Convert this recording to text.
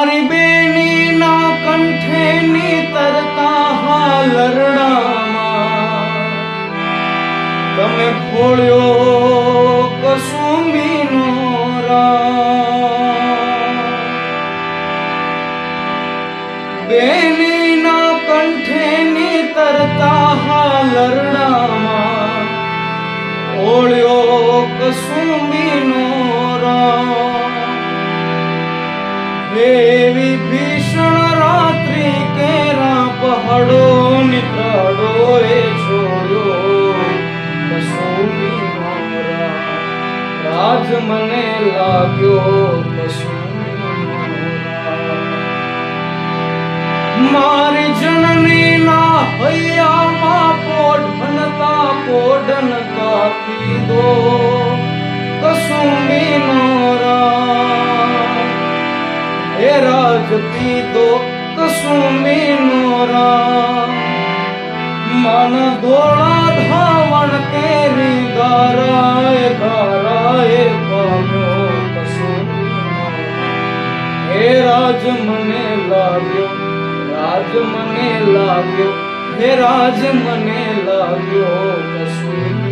મારી બેની ના કંઠે નીતરતા હાલરડામાં તમે ખોળ્યો કસુમીનો નો બેની ના કંઠે નીતરતા હાલરડામાં ઓળ્યો કસુમીનો રામ એવી ભીષણ રાત્રિ કેરા પહાડો નિત્રાડો એ છોડ્યો. રાજ મને લાગ્યો કસુમી મારી જનની ના હૈયામાં પોઢનતા પોઢન કાપી દો. પીધો કસુમી નોરા મન ધોળા ધાવણ કેરી ગારાય ગારાય પામ્યો કસુમી હે રાજ મને લાગ્યો રાજ મને લાગ્યો હે રાજ મને લાગ્યો કસુર